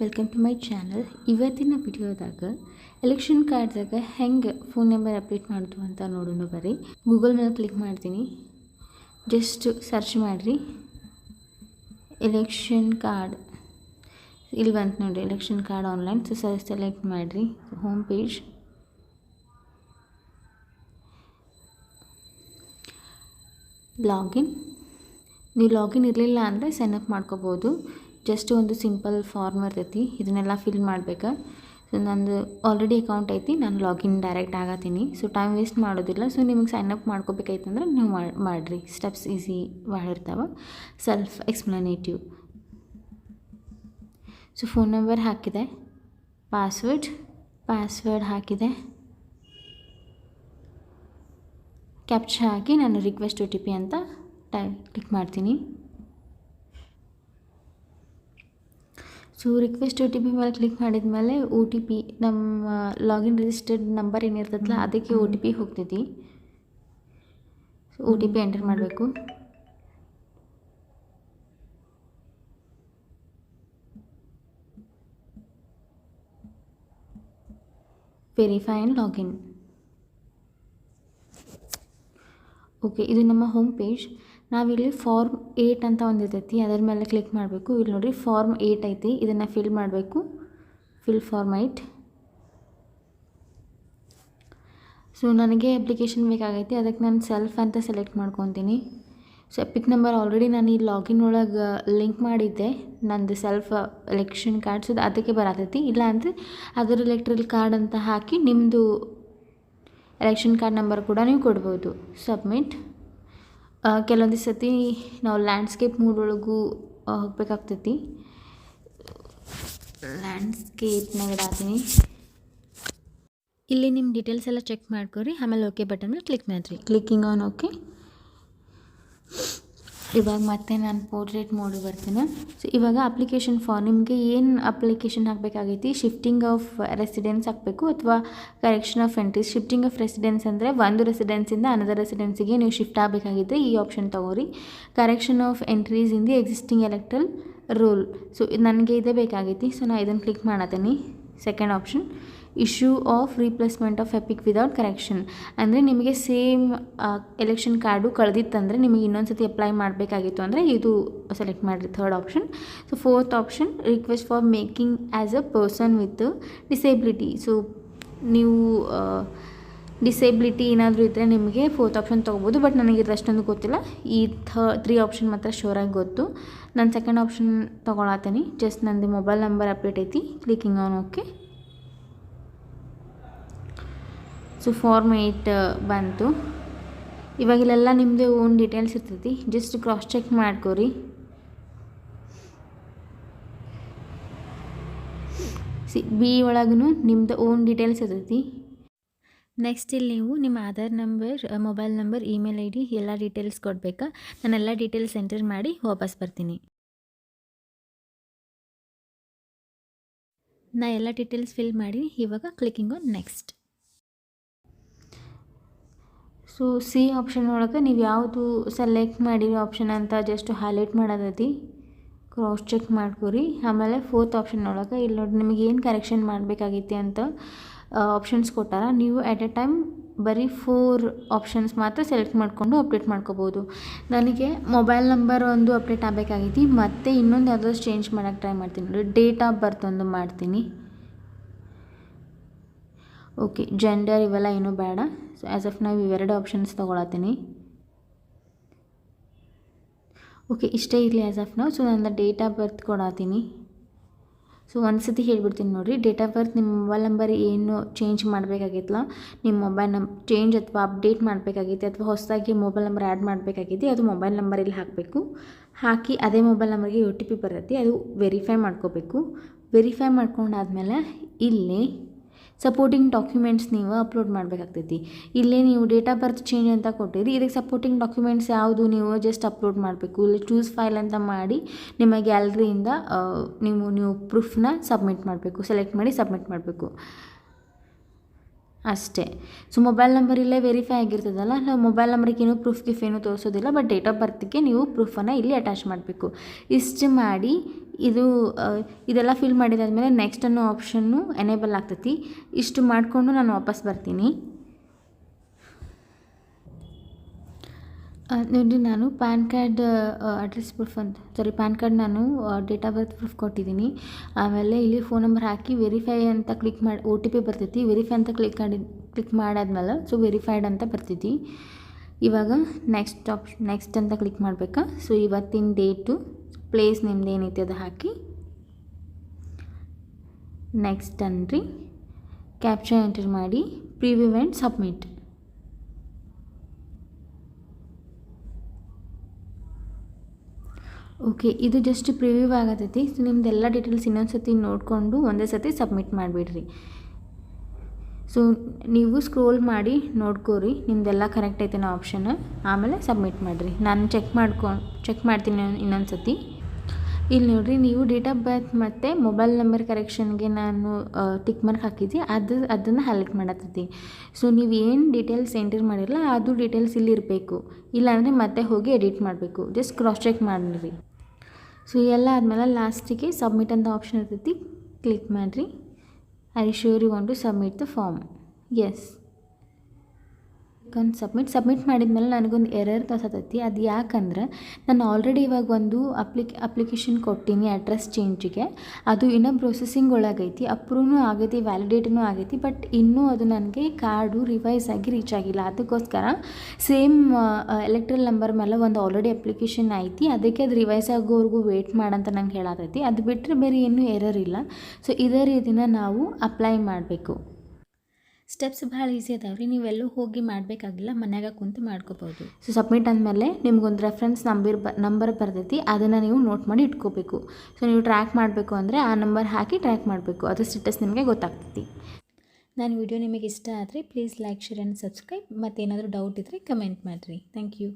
Welcome to my channel ಇವತ್ತಿನ ವಿಡಿಯೋದಾಗ election ಕಾರ್ಡ್ದಾಗ ಹೆಂಗೆ phone number update ಮಾಡೋದು ಅಂತ ನೋಡೋಣ ಬರ್ರಿ. ಗೂಗಲ್ ಮೇಲೆ ಕ್ಲಿಕ್ ಮಾಡ್ತೀನಿ. ಜಸ್ಟ್ ಸರ್ಚ್ ಮಾಡಿರಿ. ಎಲೆಕ್ಷನ್ ಕಾರ್ಡ್ ಇಲ್ಲಿ ಬಂತು ನೋಡಿರಿ election card online so sir select ಮಾಡಿರಿ. ಹೋಮ್ ಪೇಜ್ ಲಾಗಿನ್ ನೀವು ಲಾಗಿನ್ ಇರಲಿಲ್ಲ ಅಂದರೆ ಸೈನ್ ಅಪ್ ಮಾಡ್ಕೋಬೋದು. ಜಸ್ಟ್ ಒಂದು ಸಿಂಪಲ್ ಫಾರ್ಮ್ ಇರ್ತೈತಿ. ಇದನ್ನೆಲ್ಲ ಫಿಲ್ ಮಾಡ್ಬೇಕು. ಸೊ ನಂದು ಆಲ್ರೆಡಿ ಅಕೌಂಟ್ ಐತಿ. ನಾನು ಲಾಗಿನ್ ಡೈರೆಕ್ಟ್ ಆಗತ್ತೀನಿ ಸೊ ಟೈಮ್ ವೇಸ್ಟ್ ಮಾಡೋದಿಲ್ಲ. ಸೊ ನಿಮಗೆ ಸೈನ್ ಅಪ್ ಮಾಡ್ಕೋಬೇಕಾಯ್ತಂದ್ರೆ ನೀವು ಮಾಡಿ, ಮಾಡಿರಿ. Steps easy ಮಾಡಿರ್ತಾವೆ self explanative so phone number ಹಾಕಿದೆ. ಪಾಸ್ವರ್ಡ್ ಪಾಸ್ವರ್ಡ್ ಹಾಕಿದೆ. ಕ್ಯಾಪ್ಚರ್ ಹಾಕಿ ನಾನು ರಿಕ್ವೆಸ್ಟ್ ಒ ಟಿ ಪಿ ಅಂತ ಟೈ ಕ್ಲಿಕ್ ಮಾಡ್ತೀನಿ. So request O T P ಮೇಲೆ ಕ್ಲಿಕ್ ಮಾಡಿದ ಮೇಲೆ ಒ ಟಿ ಪಿ ನಮ್ಮ ಲಾಗಿನ್ ರಿಜಿಸ್ಟರ್ಡ್ ನಂಬರ್ ಏನಿರ್ತದಲ್ಲ ಅದಕ್ಕೆ O T P ಹೋಗ್ತೈತಿ. So O T P enter ಮಾಡಬೇಕು. ವೆರಿಫೈ ಆ್ಯಂಡ್ ಲಾಗಿನ್ ಓಕೆ ಇದು ನಮ್ಮ ಹೋಮ್ ಪೇಜ್ ನಾವಿಲ್ಲಿ ಫಾರ್ಮ್ ಏಯ್ಟ್ ಅಂತ ಒಂದು ಇರ್ತೈತಿ, ಅದರ ಮೇಲೆ ಕ್ಲಿಕ್ ಮಾಡಬೇಕು. ಇಲ್ಲಿ ನೋಡಿರಿ ಫಾರ್ಮ್ ಏಯ್ಟ್ ಐತಿ, ಇದನ್ನು ಫಿಲ್ ಮಾಡಬೇಕು. ಫಿಲ್ ಫಾರ್ಮ್ ಏಯ್ಟ್ ಸೊ ನನಗೆ ಅಪ್ಲಿಕೇಶನ್ ಬೇಕಾಗೈತಿ ಅದಕ್ಕೆ ನಾನು ಸೆಲ್ಫ್ ಅಂತ ಸೆಲೆಕ್ಟ್ ಮಾಡ್ಕೊತೀನಿ. ಸೊ ಎಪಿಕ್ ನಂಬರ್ ಆಲ್ರೆಡಿ ನಾನು ಈ ಲಾಗಿನ್ ಒಳಗೆ ಲಿಂಕ್ ಮಾಡಿದ್ದೆ. ನಂದು ಸೆಲ್ಫ್ ಎಲೆಕ್ಷನ್ ಕಾರ್ಡ್ ಸೊ ಅದಕ್ಕೆ ಬರತೈತಿ. ಇಲ್ಲ ಅಂದರೆ ಅದರ ಎಲೆಕ್ಟ್ರಲ್ ಕಾರ್ಡ್ ಅಂತ ಹಾಕಿ ನಿಮ್ಮದು ಎಲೆಕ್ಷನ್ ಕಾರ್ಡ್ ನಂಬರ್ ಕೂಡ ನೀವು ಕೊಡ್ಬೋದು. ಸಬ್ಮಿಟ್ ಕೆಲವೊಂದು ಸತಿ ನಾವು ಲ್ಯಾಂಡ್ಸ್ಕೇಪ್ ಮೂಡ್ ಒಳಗೂ ಹೋಗ್ಬೇಕಾಗ್ತೈತಿ. ಲ್ಯಾಂಡ್ಸ್ಕೇಪ್ನಾಗ ಇಡಾತೀನಿ ಇಲ್ಲಿ ನಿಮ್ಮ ಡೀಟೇಲ್ಸ್ ಎಲ್ಲ ಚೆಕ್ ಮಾಡ್ಕೊರಿ. ಆಮೇಲೆ ಓಕೆ ಬಟನ್ ಕ್ಲಿಕ್ ಮಾಡಿರಿ. ಕ್ಲಿಕ್ಕಿಂಗ್ ಆನ್ ಓಕೆ ಇವಾಗ ಮತ್ತೆ ನಾನು ಪೋರ್ಟ್ರೇಟ್ ಮೋಡಿಗೆ ಬರ್ತೀನಿ. ಸೊ ಇವಾಗ ಅಪ್ಲಿಕೇಶನ್ ಫಾರ್ ನಿಮಗೆ ಏನು ಅಪ್ಲಿಕೇಶನ್ ಹಾಕಬೇಕಾಗೈತಿ ಶಿಫ್ಟಿಂಗ್ ಆಫ್ ರೆಸಿಡೆನ್ಸ್ ಹಾಕಬೇಕು ಅಥವಾ correction of entries shifting of residence ಅಂದರೆ ಒಂದು ರೆಸಿಡೆನ್ಸಿಂದ ಅನದರ್ ರೆಸಿಡೆನ್ಸಿಗೆ ನೀವು ಶಿಫ್ಟ್ ಆಗಬೇಕಾಗಿದ್ದರೆ ಈ ಆಪ್ಷನ್ ತೊಗೋರಿ. Correction of entries in the existing electoral roll so ನನಗೆ ಇದೇ ಬೇಕಾಗೈತಿ. ಸೊ ನಾನು ಇದನ್ನು click ಮಾಡತ್ತೀನಿ second option issue of replacement of EPIC without correction ಅಂದರೆ ನಿಮಗೆ ಸೇಮ್ ಎಲೆಕ್ಷನ್ ಕಾರ್ಡು ಕಳೆದಿತ್ತಂದರೆ ನಿಮಗೆ ಇನ್ನೊಂದು ಸತಿ ಅಪ್ಲೈ ಮಾಡಬೇಕಾಗಿತ್ತು ಅಂದರೆ ಇದು ಸೆಲೆಕ್ಟ್ ಮಾಡಿರಿ third option so fourth option request for making as a person with disability so ನೀವು ಡಿಸೇಬಿಲಿಟಿ ಏನಾದರೂ ಇದ್ದರೆ ನಿಮಗೆ ಫೋರ್ತ್ ಆಪ್ಷನ್ ತೊಗೋಬೋದು. ಬಟ್ ನನಗೆ ಇದು ಅಷ್ಟೊಂದು ಗೊತ್ತಿಲ್ಲ. ಈ ಥ ತ್ರೀ ಆಪ್ಷನ್ ಮಾತ್ರ ಶೋರಾಗಿ ಗೊತ್ತು. ನಾನು ಸೆಕೆಂಡ್ ಆಪ್ಷನ್ ತೊಗೊಳತ್ತೀನಿ ಜಸ್ಟ್ ನಂದು ಮೊಬೈಲ್ ನಂಬರ್ ಅಪ್ಡೇಟ್ ಐತಿ. Clicking on okay so form eight ಬಂತು. ಇವಾಗ ಇಲ್ಲೆಲ್ಲ ನಿಮ್ಮದೇ ಓನ್ ಡೀಟೇಲ್ಸ್ ಇರ್ತೈತಿ. ಜಸ್ಟ್ ಕ್ರಾಸ್ ಚೆಕ್ ಮಾಡ್ಕೊರಿ. ಸಿ ಬಿ ಒಳಗೂ ನಿಮ್ಮದು ಓನ್ ಡೀಟೇಲ್ಸ್ ಇರ್ತೈತಿ. ನೆಕ್ಸ್ಟ್ ಇಲ್ಲಿ ನೀವು ನಿಮ್ಮ Aadhaar number mobile number email I D ಎಲ್ಲ ಡೀಟೇಲ್ಸ್ ಕೊಡಬೇಕಾ? ನಾನೆಲ್ಲ ಡೀಟೇಲ್ಸ್ ಎಂಟರ್ ಮಾಡಿ ವಾಪಸ್ ಬರ್ತೀನಿ. ನಾ ಎಲ್ಲ ಡೀಟೇಲ್ಸ್ ಫಿಲ್ ಮಾಡಿ ಇವಾಗ clicking on next so, C option ಒಳಗೆ ನೀವು ಯಾವುದು ಸೆಲೆಕ್ಟ್ ಮಾಡಿರೋ ಆಪ್ಷನ್ ಅಂತ ಜಸ್ಟ್ ಹೈಲೈಟ್ ಮಾಡೋದೈತಿ. ಕ್ರಾಸ್ ಚೆಕ್ ಮಾಡ್ಕೊರಿ. ಆಮೇಲೆ ಫೋರ್ತ್ ಆಪ್ಷನ್ ಒಳಗೆ ಇಲ್ಲಿ ನೋಡಿ ನಿಮಗೆ ಏನು ಕರೆಕ್ಷನ್ ಮಾಡಬೇಕಾಗೈತಿ ಅಂತ ಆಪ್ಷನ್ಸ್ ಕೊಟ್ಟಾರ. ನೀವು ಎಟ್ ಎ ಟೈಮ್ ಬರೀ ಫೋರ್ ಆಪ್ಷನ್ಸ್ ಮಾತ್ರ ಸೆಲೆಕ್ಟ್ ಮಾಡಿಕೊಂಡು ಅಪ್ಡೇಟ್ ಮಾಡ್ಕೋಬೋದು. ನನಗೆ ಮೊಬೈಲ್ ನಂಬರ್ ಒಂದು ಅಪ್ಡೇಟ್ ಆಗಬೇಕಾಗೈತಿ. ಮತ್ತು ಇನ್ನೊಂದು ಯಾವುದಾದ್ರು ಚೇಂಜ್ ಮಾಡೋಕ್ಕೆ ಟ್ರೈ ಮಾಡ್ತೀನಿ. ನೋಡಿ ಡೇಟ್ ಆಫ್ ಬರ್ತ್ ಒಂದು ಮಾಡ್ತೀನಿ. ಓಕೆ ಜೆಂಡರ್ ಇವೆಲ್ಲ ಏನೂ ಬೇಡ. ಸೊ ಆ್ಯಸ್ ಆಫ್ ನಾವು ಇವೆರಡು ಆಪ್ಷನ್ಸ್ ತೊಗೊಳತ್ತೀನಿ. ಓಕೆ ಇಷ್ಟೇ ಇರಲಿ ಆ್ಯಸ್ ಆಫ್ ನಾವು ಸೊ ನನ್ನ ಡೇಟ್ ಆಫ್ ಬರ್ತ್ ಕೊಡತ್ತೀನಿ. ಸೊ ಒಂದು ಸತಿ ಹೇಳ್ಬಿಡ್ತೀನಿ ನೋಡಿರಿ. ಡೇಟ್ ಆಫ್ ಬರ್ತ್ ನಿಮ್ಮ ಮೊಬೈಲ್ ನಂಬರ್ ಏನು ಚೇಂಜ್ ಮಾಡಬೇಕಾಗಿತ್ತಲ್ಲ ನಿಮ್ಮ ಮೊಬೈಲ್ ನಂಬ್ ಚೇಂಜ್ ಅಥವಾ ಅಪ್ಡೇಟ್ ಮಾಡಬೇಕಾಗಿತ್ತು? ಅಥವಾ ಹೊಸದಾಗಿ ಮೊಬೈಲ್ ನಂಬರ್ ಆ್ಯಡ್ ಮಾಡಬೇಕಾಗೈತಿ ಅದು ಮೊಬೈಲ್ ನಂಬರ್ ಇಲ್ಲಿ ಹಾಕಬೇಕು. ಹಾಕಿ ಅದೇ ಮೊಬೈಲ್ ನಂಬರ್ಗೆ ಯು ಟಿ ಪಿ ಬರುತ್ತೆ. ಅದು ವೆರಿಫೈ ಮಾಡ್ಕೋಬೇಕು. ವೆರಿಫೈ ಮಾಡ್ಕೊಂಡಾದ್ಮೇಲೆ ಇಲ್ಲಿ ಸಪೋರ್ಟಿಂಗ್ ಡಾಕ್ಯುಮೆಂಟ್ಸ್ ನೀವು ಅಪ್ಲೋಡ್ ಮಾಡಬೇಕಾಗ್ತೈತಿ. ಇಲ್ಲೇ ನೀವು ಡೇಟ್ ಆಫ್ ಬರ್ತ್ ಚೇಂಜ್ ಅಂತ ಕೊಟ್ಟಿರಿ, ಇದಕ್ಕೆ ಸಪೋರ್ಟಿಂಗ್ ಡಾಕ್ಯುಮೆಂಟ್ಸ್ ಯಾವುದು ನೀವು ಜಸ್ಟ್ ಅಪ್ಲೋಡ್ ಮಾಡಬೇಕು. ಇಲ್ಲಿ ಚೂಸ್ ಫೈಲ್ ಅಂತ ಮಾಡಿ ನಿಮ್ಮ ಗ್ಯಾಲರಿಯಿಂದ ನೀವು ನೀವು ಪ್ರೂಫ್ನ ಸಬ್ಮಿಟ್ ಮಾಡಬೇಕು ಸೆಲೆಕ್ಟ್ ಮಾಡಿ ಸಬ್ಮಿಟ್ ಮಾಡಬೇಕು. ಅಷ್ಟೇ. ಸೊ ಮೊಬೈಲ್ ನಂಬರ್ ಇಲ್ಲೇ ವೆರಿಫೈ ಆಗಿರ್ತದಲ್ಲ, ನಾವು ಮೊಬೈಲ್ ನಂಬರ್ಗೆ ಏನೂ ಪ್ರೂಫ್ ಗಿಫ್ ಏನೂ ತೋರಿಸೋದಿಲ್ಲ ಬಟ್ ಡೇಟ್ ಆಫ್ ಬರ್ತ್ಗೆ ನೀವು ಪ್ರೂಫನ್ನು ಇಲ್ಲಿ ಅಟ್ಯಾಚ್ ಮಾಡಬೇಕು. ಇಷ್ಟು ಮಾಡಿ ಇದು ಇದೆಲ್ಲ ಫಿಲ್ ಮಾಡಿದಾದ್ಮೇಲೆ ನೆಕ್ಸ್ಟ್ ಅನ್ನೋ ಆಪ್ಷನ್ನು ಎನೇಬಲ್ ಆಗ್ತೈತಿ. ಇಷ್ಟು ಮಾಡಿಕೊಂಡು ನಾನು ವಾಪಸ್ ಬರ್ತೀನಿ. ನೋಡಿ ನಾನು ಪ್ಯಾನ್ ಕಾರ್ಡ್ ಅಡ್ರೆಸ್ ಪ್ರೂಫ್ ಅಂತ ಸಾರಿ ಪ್ಯಾನ್ ಕಾರ್ಡ್ ನಾನು ಡೇಟ್ ಆಫ್ ಬರ್ತ್ ಪ್ರೂಫ್ ಕೊಟ್ಟಿದ್ದೀನಿ. ಆಮೇಲೆ ಇಲ್ಲಿ ಫೋನ್ ನಂಬರ್ ಹಾಕಿ ವೆರಿಫೈ ಅಂತ ಕ್ಲಿಕ್ ಮಾಡಿ ಒ ಟಿ ಪಿ ಬರ್ತೈತಿ. ವೆರಿಫೈ ಅಂತ ಕ್ಲಿಕ್ ಮಾಡಿ ಕ್ಲಿಕ್ ಮಾಡಾದ್ಮೇಲೆ ಸೊ ವೆರಿಫೈಡ್ ಅಂತ ಬರ್ತೈತಿ. ಇವಾಗ ನೆಕ್ಸ್ಟ್ ಆಪ್ ನೆಕ್ಸ್ಟ್ ಅಂತ ಕ್ಲಿಕ್ ಮಾಡಬೇಕಾ? ಸೊ ಇವತ್ತಿನ ಡೇಟು ಪ್ಲೇಸ್ ನಿಮ್ದು ಏನೈತಿ ಅದು ಹಾಕಿ. ನೆಕ್ಸ್ಟ್ ಅನ್ರಿ. ಕ್ಯಾಪ್ಚರ್ ಎಂಟರ್ ಮಾಡಿ ಪ್ರಿವ್ಯೂ ಆ್ಯಂಡ್ ಸಬ್ಮಿಟ್ ಓಕೆ ಇದು ಜಸ್ಟ್ ಪ್ರಿವ್ಯೂ ಆಗತೈತಿ. ಸೊ ನಿಮ್ದೆಲ್ಲ ಡೀಟೇಲ್ಸ್ ಇನ್ನೊಂದು ಸತಿ ನೋಡಿಕೊಂಡು ಒಂದೇ ಸತಿ ಸಬ್ಮಿಟ್ ಮಾಡಿಬಿಡ್ರಿ. ಸೊ ನೀವು ಸ್ಕ್ರೋಲ್ ಮಾಡಿ ನೋಡ್ಕೋರಿ. ನಿಮ್ದೆಲ್ಲ ಕರೆಕ್ಟ್ ಐತೆನೋ ಆಪ್ಷನ್ ಆಮೇಲೆ ಸಬ್ಮಿಟ್ ಮಾಡಿರಿ. ನಾನು ಚೆಕ್ ಮಾಡ್ಕೊಂಡು ಚೆಕ್ ಮಾಡ್ತೀನಿ ಇನ್ನೊಂದು ಸತಿ ಇಲ್ಲಿ ನೋಡಿರಿ, ನೀವು ಡೇಟ್ ಆಫ್ ಬರ್ತ್ ಮತ್ತು ಮೊಬೈಲ್ ನಂಬರ್ ಕರೆಕ್ಷನ್ಗೆ ನಾನು ಟಿಕ್ ಮಾರ್ಕ್ ಹಾಕಿದ್ದೆ ಅದು, ಅದನ್ನು ಹೈಲೈಟ್ ಮಾಡತ್ತೈತಿ ಸೊ ನೀವು ಏನು ಡೀಟೇಲ್ಸ್ ಎಂಟರ್ ಮಾಡಿರಲ್ಲ, ಅದು ಡೀಟೇಲ್ಸ್ ಇಲ್ಲಿ ಇರಬೇಕು. ಇಲ್ಲಾಂದರೆ ಮತ್ತೆ ಹೋಗಿ ಎಡಿಟ್ ಮಾಡಬೇಕು. ಜಸ್ಟ್ ಕ್ರಾಸ್ ಚೆಕ್ ಮಾಡಿರಿ. ಸೊ ಎಲ್ಲ ಆದಮೇಲೆ ಲಾಸ್ಟಿಗೆ ಸಬ್ಮಿಟ್ ಅಂತ ಆಪ್ಷನ್ ಇರ್ತೈತಿ ಕ್ಲಿಕ್ ಮಾಡಿರಿ I sure you want to submit the form yes ಒಂದು ಸಬ್ಮಿಟ್ ಸಬ್ಮಿಟ್ ಮಾಡಿದ್ಮೇಲೆ ನನಗೊಂದು ಎರರ್ ತೋರ್ಸತೈತಿ. ಅದು ಯಾಕಂದ್ರೆ ನಾನು ಆಲ್ರೆಡಿ ಇವಾಗ ಒಂದು ಅಪ್ಲಿಕ್ ಅಪ್ಲಿಕೇಶನ್ ಕೊಟ್ಟೀನಿ ಅಡ್ರೆಸ್ ಚೇಂಜಿಗೆ ಅದು ಇನ್ನೂ ಪ್ರೊಸೆಸಿಂಗ್ ಒಳಗೈತಿ. ಅಪ್ರೂವ್ನೂ ಆಗೈತಿ ವ್ಯಾಲಿಡೇಟೂ ಆಗೈತಿ ಬಟ್ ಇನ್ನೂ ಅದು ನನಗೆ ಕಾರ್ಡು ರಿವೈಸ್ ಆಗಿ ರೀಚ್ ಆಗಿಲ್ಲ. ಅದಕ್ಕೋಸ್ಕರ ಸೇಮ್ ಎಲೆಕ್ಟ್ರಲ್ ನಂಬರ್ ಮೇಲೆ ಒಂದು ಆಲ್ರೆಡಿ ಅಪ್ಲಿಕೇಶನ್ ಐತಿ. ಅದಕ್ಕೆ ಅದು ರಿವೈಸ್ ಆಗೋವರೆಗೂ ವೇಟ್ ಮಾಡಂತ ನಂಗೆ ಹೇಳತೈತಿ. ಅದು ಬಿಟ್ಟರೆ ಬೇರೆ ಏನೂ ಎರರ್ ಇಲ್ಲ. ಸೊ ಇದೇ ರೀತಿನ ನಾವು ಅಪ್ಲೈ ಮಾಡಬೇಕು. ಸ್ಟೆಪ್ಸ್ ಭಾಳ ಈಸಿ ಅದಾವ್ರಿ. ನೀವೆಲ್ಲೂ ಹೋಗಿ ಮಾಡಬೇಕಾಗಿಲ್ಲ ಮನ್ಯಾಗ ಕುಂತು ಮಾಡ್ಕೋಬೋದು. ಸೊ ಸಬ್ಮಿಟ್ ಅಂದಮೇಲೆ ನಿಮ್ಗೊಂದು ರೆಫರೆನ್ಸ್ ನಂಬರ್ ಬ ನಂಬರ್ ಬರ್ತೈತಿ. ಅದನ್ನು ನೀವು ನೋಟ್ ಮಾಡಿ ಇಟ್ಕೋಬೇಕು. ಸೊ ನೀವು ಟ್ರ್ಯಾಕ್ ಮಾಡಬೇಕು ಅಂದರೆ ಆ ನಂಬರ್ ಹಾಕಿ ಟ್ರ್ಯಾಕ್ ಮಾಡಬೇಕು. ಅದು ಸ್ಟೇಟಸ್ ನಿಮಗೆ ಗೊತ್ತಾಗ್ತೈತಿ. ನಾನು ವಿಡಿಯೋ ನಿಮಗೆ ಇಷ್ಟ ಆದರೆ please like share and subscribe ಮತ್ತು ಏನಾದರೂ ಡೌಟ್ ಇದ್ದರೆ ಕಮೆಂಟ್ ಮಾಡಿರಿ. Thank you